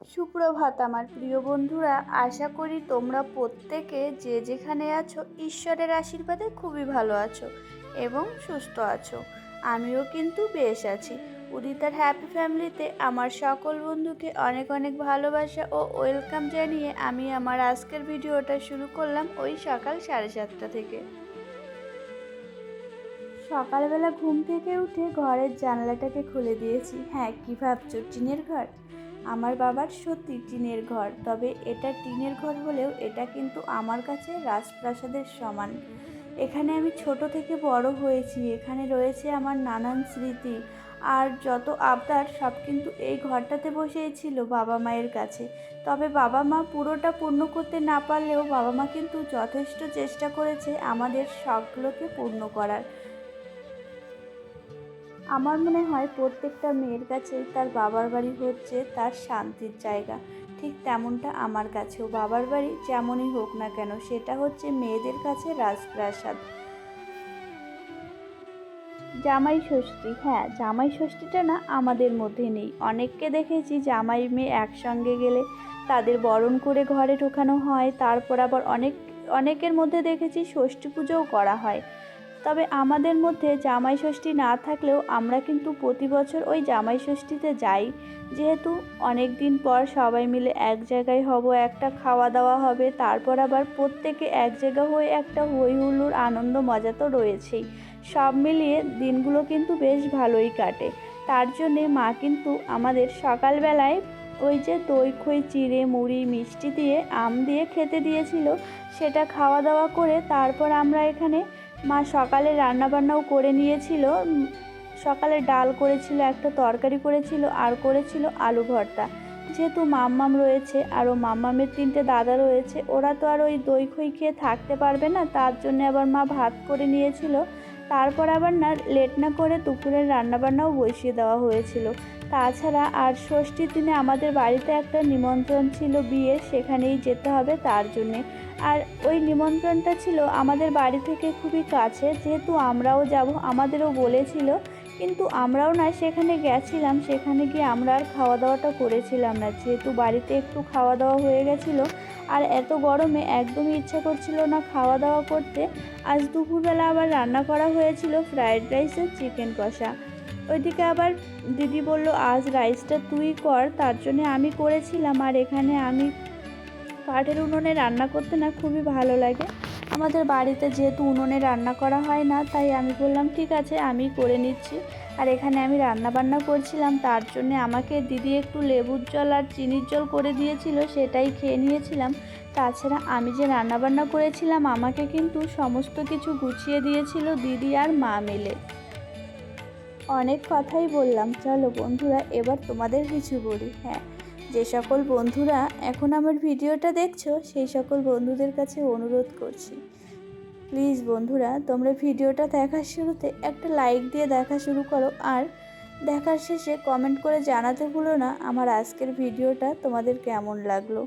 সুপ্রভাত আমার প্রিয় বন্ধুরা, আশা করি তোমরা প্রত্যেকে যে যেখানে আছো ঈশ্বরের আশীর্বাদে খুবই ভালো আছো এবং সুস্থ আছো। আমিও কিন্তু বেশ আছি। উদিতার হ্যাপি ফ্যামিলিতে আমার সকল বন্ধুকে অনেক অনেক ভালোবাসা ও ওয়েলকাম জানিয়ে আমি আমার আজকের ভিডিওটা শুরু করলাম ওই সকাল সাড়ে সাতটা থেকে। সকালবেলা ঘুম থেকে উঠে ঘরের জানলাটাকে খুলে দিয়েছি। হ্যাঁ কী ভাবছ? টিনের ঘর? আমার বাবার সত্যি টিনের ঘর, তবে এটা টিনের ঘর হলেও এটা কিন্তু আমার কাছে রাজপ্রাসাদের সমান। এখানে আমি ছোট থেকে বড় হয়েছি, এখানে রয়েছে আমার নানান স্মৃতি। আর যত আবদার, সব কিন্তু এই ঘরটাতে বসেই ছিল বাবা মায়ের কাছে। তবে বাবা মা পুরোটা পূর্ণ করতে না পারলেও বাবা মা কিন্তু যথেষ্ট চেষ্টা করেছে আমাদের শখগুলোকে পূর্ণ করার। আমার মনে হয় প্রত্যেকটা মেয়ের কাছেই তার বাবার বাড়ি হচ্ছে তার শান্তির জায়গা। ঠিক তেমনটা আমার কাছেও। বাবার বাড়ি যেমনই হোক না কেন, সেটা হচ্ছে মেয়েদের কাছে রাজপ্রাসাদ। জামাই ষষ্ঠী হ্যাঁ জামাই ষষ্ঠীটা না আমাদের মধ্যে নেই। অনেককে দেখেছি জামাই মেয়ে একসঙ্গে গেলে তাদের বরণ করে ঘরে ঢোকানো হয়, তারপর আবার অনেক, অনেকের মধ্যে দেখেছি ষষ্ঠী পুজোও করা হয়। তবে আমাদের মধ্যে জামাই ষষ্ঠী না থাকলেও আমরা কিন্তু প্রতি বছর ওই জামাই ষষ্ঠীতে যাই। যেহেতু অনেক দিন পর সবাই মিলে এক জায়গায় হব, একটা খাওয়া দাওয়া হবে, তারপর আবার প্রত্যেকে এক জায়গা হয়ে একটা হই হুল্লোড় আনন্দ মজা তো রয়েছেই। সব মিলিয়ে দিনগুলো কিন্তু বেশ ভালোই কাটে। তার জন্যে মা কিন্তু আমাদের সকালবেলায় ওই যে দই, খই, চিড়ে, মুড়ি, মিষ্টি দিয়ে আম দিয়ে খেতে দিয়েছিল। সেটা খাওয়া দাওয়া করে তারপর আমরা এখানে মা সকালে রান্নাবান্নাও করে নিয়েছিল। সকালে ডাল করেছিল, একটা তরকারি করেছিল, আর করেছিল আলু ভর্তা। যেহেতু মাম্মাম রয়েছে আরও মাম্মামের তিনটে দাদা রয়েছে, ওরা তো আর ওই দই খই খেয়ে থাকতে পারবে না, তার জন্য আবার মা ভাত করে নিয়েছিল। তারপর আবার না, লেট না করে দুপুরের রান্নাবান্নাও বসিয়ে দেওয়া হয়েছিল। তাছাড়া আর ষষ্ঠীর দিনে আমাদের বাড়িতে একটা নিমন্ত্রণ ছিল বিয়ে, সেখানেই যেতে হবে তার জন্যে। আর ওই নিমন্ত্রণটা ছিল আমাদের বাড়ি থেকে খুবই কাছে, যেহেতু আমরাও যাব, আমাদেরও বলেছিল, কিন্তু আমরাও না সেখানে গেছিলাম, সেখানে গিয়ে আমরা আর খাওয়া দাওয়াটা করেছিলাম না। যেহেতু বাড়িতে একটু খাওয়া দাওয়া হয়ে গেছিল, আর এত গরমে একদমই ইচ্ছা করছিল না খাওয়া দাওয়া করতে, আজ দুপুরবেলা আবার রান্না করা হয়েছিল ফ্রায়েড রাইস আর চিকেন কষা। ওইদিকে আবার দিদি বলল, আজ রাইসটা তুই কর, তার জন্য আমি করেছিলাম। আর এখানে আমি কাঠের উনুনে রান্না করতে না খুবই ভালো লাগে। আমাদের বাড়িতে যেহেতু উনুনে রান্না করা হয় না, তাই আমি বললাম, ঠিক আছে, আমি করে নিচ্ছি। আর এখানে আমি রান্না বান্না করছিলাম, তার জন্য আমাকে দিদি একটু লেবুর জল আর চিনির জল করে দিয়েছিল, সেটাই খেয়ে নিয়েছিলাম। তাছাড়া আমি যে রান্না বান্না করেছিলাম, আমাকে কিন্তু সমস্ত কিছু গুছিয়ে দিয়েছিল দিদি আর মা মিলে। অনেক কথাই বললাম। চলো বন্ধুরা, এবার তোমাদের কিছু বলি। হ্যাঁ যে সকল বন্ধুরা এখন আমার ভিডিওটা দেখছ, সেই সকল বন্ধুদের কাছে অনুরোধ করছি। প্লিজ বন্ধুরা, তোমরা ভিডিওটা দেখার শুরুতে একটা লাইক দিয়ে দেখা শুরু করো। আর দেখার শেষে কমেন্ট করে জানাতে ভুলো না আমার আজকের ভিডিওটা তোমাদের কেমন লাগল।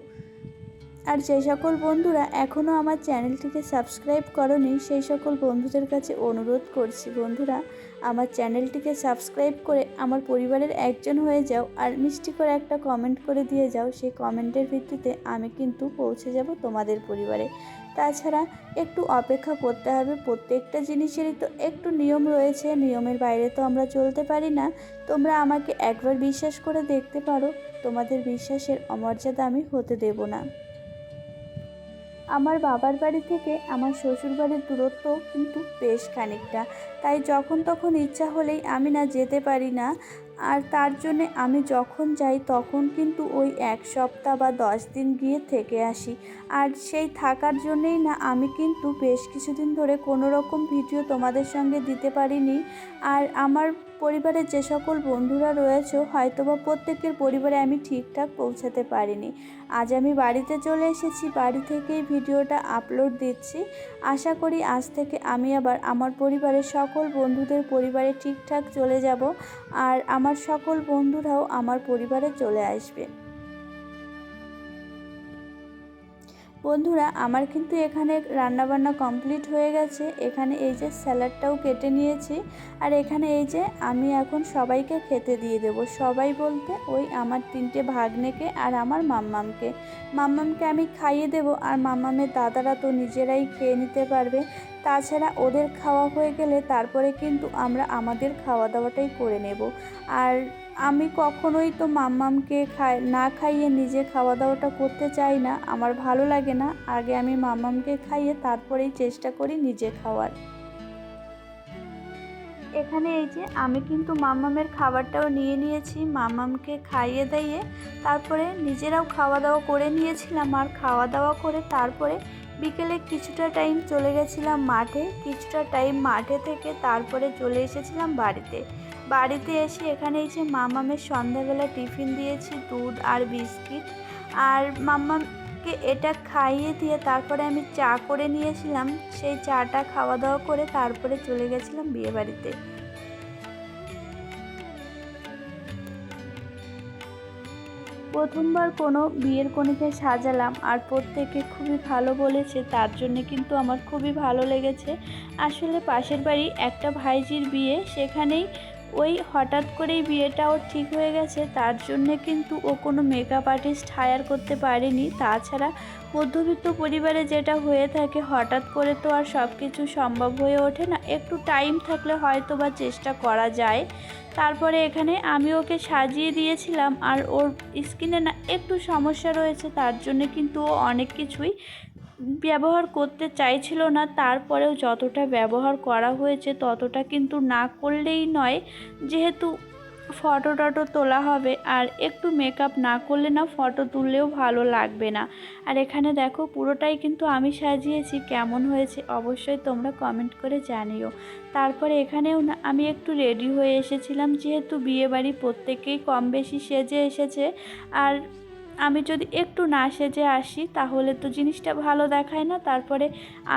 আর যে সকল বন্ধুরা এখনও আমার চ্যানেলটিকে সাবস্ক্রাইব করনি, সেই সকল বন্ধুদের কাছে অনুরোধ করছি বন্ধুরা আমার চ্যানেলটিকে সাবস্ক্রাইব করে আমার পরিবারের একজন হয়ে যাও আর মিষ্টি করে একটা কমেন্ট করে দিয়ে যাও, সেই কমেন্টের ভিত্তিতে আমি কিন্তু পৌঁছে যাব তোমাদের পরিবারে। তাছাড়া একটু অপেক্ষা করতে হবে, প্রত্যেকটা জিনিসেরই তো একটু নিয়ম রয়েছে, নিয়মের বাইরে তো আমরা চলতে পারি না। তোমরা আমাকে একবার বিশ্বাস করে দেখতে পারো, তোমাদের বিশ্বাসের অমর্যাদা আমি হতে দেব না। আমার বাবার বাড়ি থেকে আমার শ্বশুর বাড়ির দূরত্ব কিন্তু বেশ খানিকটা। তাই যখন তখন ইচ্ছা হলেই আমি না যেতে পারি না। আর তার জন্যে আমি যখন যাই তখন কিন্তু ওই এক সপ্তাহ বা দশ দিন গিয়ে থেকে আসি। আর সেই থাকার জন্যেই না আমি কিন্তু বেশ কিছুদিন ধরে কোনো রকম ভিডিও তোমাদের সঙ্গে দিতে পারিনি। আর আমার পরিবারের যে সকল বন্ধুরা রয়েছে, হয়তোবা প্রত্যেকের পরিবারে আমি ঠিকঠাক পৌঁছাতে পারিনি। আজ আমি বাড়িতে চলে এসেছি, বাড়ি থেকেই ভিডিওটা আপলোড দিচ্ছি। আশা করি আজ থেকে আমি আবার আমার পরিবারের সকল বন্ধুদের পরিবারে ঠিকঠাক চলে যাব, আর আমার সকল বন্ধুরাও আমার পরিবারে চলে আসবে। বন্ধুরা, আমার কিন্তু এখানে রান্নাবান্না কমপ্লিট হয়ে গেছে। এখানে এই যে স্যালাডটাও কেটে নিয়েছি। আর এখানে এই যে আমি এখন সবাইকে খেতে দিয়ে দেব। সবাই বলতে ওই আমার তিনটে ভাগ্নেকে আর আমার মাম্মামকে। মাম্মামকে আমি খাইয়ে দেব আর মাম্মামের দাদারা তো নিজেরাই খেয়ে নিতে পারবে। তাছাড়া ওদের খাওয়া হয়ে গেলে তারপরে কিন্তু আমরা আমাদের খাওয়া দাওয়াটাই করে নেব। আর আমি কখনোই তো মাম্মামকে খাই, না খাইয়ে নিজে খাওয়া দাওয়াটা করতে চাই না। আমার ভালো লাগে না। আগে আমি মাম্মামকে খাইয়ে তারপরেই চেষ্টা করি নিজে খাওয়ার। এখানে এই যে, আমি কিন্তু মাম্মামের খাবারটাও নিয়ে নিয়েছি। মাম্মামকে খাইয়ে দিয়ে তারপরে নিজেরাও খাওয়া দাওয়া করে নিয়েছিলাম। আর খাওয়া দাওয়া করে তারপরে বিকেলে কিছুটা টাইম চলে গেছিলাম মাঠে। কিছুটা টাইম মাঠে থেকে তারপরে চলে এসেছিলাম বাড়িতে। বাড়িতে এসে এখানে যে মামামের সন্ধ্যাবেলা টিফিন দিয়েছি, দুধ আর বিস্কিট। আর মাম্মামকে এটা খাইয়ে দিয়ে তারপরে আমি চা করে নিয়েছিলাম। সেই চাটা খাওয়া দাওয়া করে তারপরে চলে গেছিলাম বিয়ে বাড়িতে। প্রথমবার কোনো বিয়ের কনেকে সাজালাম আর প্রত্যেকে খুবই ভালো বলেছে, তার জন্যে কিন্তু আমার খুবই ভালো লেগেছে। আসলে পাশের বাড়ি একটা ভাইজির বিয়ে, সেখানেই ওই হঠাৎ করেই বিয়েটা ওর ঠিক হয়ে গেছে, তার জন্যে কিন্তু ও কোনো মেকআপ আর্টিস্ট হায়ার করতে পারেনি। তাছাড়া মধ্যবিত্ত পরিবারে যেটা হয়ে থাকে, হঠাৎ করে তো আর সব কিছু সম্ভব হয়ে ওঠে না। একটু টাইম থাকলে হয়তো বা চেষ্টা করা যায়। তারপরে এখানে আমি ওকে সাজিয়ে দিয়েছিলাম আর ওর স্কিনে না একটু সমস্যা রয়েছে, তার জন্য কিন্তু ও অনেক কিছুই ব্যবহার করতে চাইছিল না, তারপরেও যতটা ব্যবহার করা হয়েছে ততটা কিন্তু না করলেই নয়। যেহেতু ফটো টটো তোলা হবে, আর একটু মেকআপ না করলে না ফটো তুললেও ভালো লাগবে না। আর এখানে দেখো পুরোটাই কিন্তু আমি সাজিয়েছি, কেমন হয়েছে অবশ্যই তোমরা কমেন্ট করে জানিও। তারপরে এখানেও না, আমি একটু রেডি হয়ে এসেছিলাম, যেহেতু বিয়েবাড়ি প্রত্যেকেই কম বেশি সেজে এসেছে। আর আমি যদি একটু না সেজে আসি, তাহলে তো জিনিসটা ভালো দেখায় না। তারপরে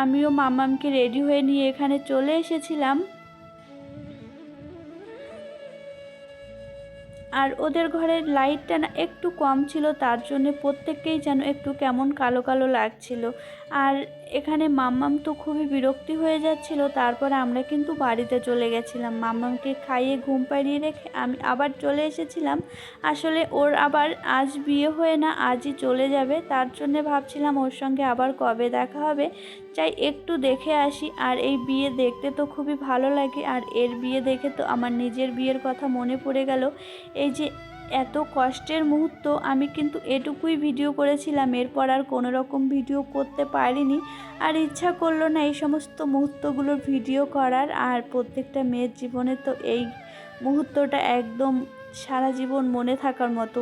আমিও মামামকে রেডি হয়ে নিয়ে এখানে চলে এসেছিলাম। আর ওদের ঘরের লাইটটা না একটু কম ছিল, তার জন্য প্রত্যেককেই যেন একটু কেমন কালো কালো লাগছিল। আর এখানে মাম্মাম তো খুবই বিরক্তি হয়ে যাচ্ছিল, তারপরে আমরা কিন্তু বাড়িতে চলে গেছিলাম। মাম্মামকে খাইয়ে ঘুম পাড়িয়ে রেখে আমি আবার চলে এসেছিলাম। আসলে ওর আবার আজ বিয়ে হয়ে না, আজই চলে যাবে, তার জন্যে ভাবছিলাম ওর সঙ্গে আবার কবে দেখা হবে। চাই একটু দেখে আসি, আর এই বিয়ে দেখতে তো খুবই ভালো লাগে, আর এর বিয়ে দেখে তো আমার নিজের বিয়ের কথা মনে পড়ে গেল। এই যে এত কষ্টের মুহূর্ত আমি কিন্তু এটুকুই ভিডিও করেছিলাম। এরপর আর কোনো রকম ভিডিও করতে পারিনি। আর ইচ্ছা করল না এই সমস্ত মুহূর্তগুলোর ভিডিও করার। আর প্রত্যেকটা মেয়ের জীবনে তো এই মুহূর্তটা একদম সারা জীবন মনে থাকার মতো।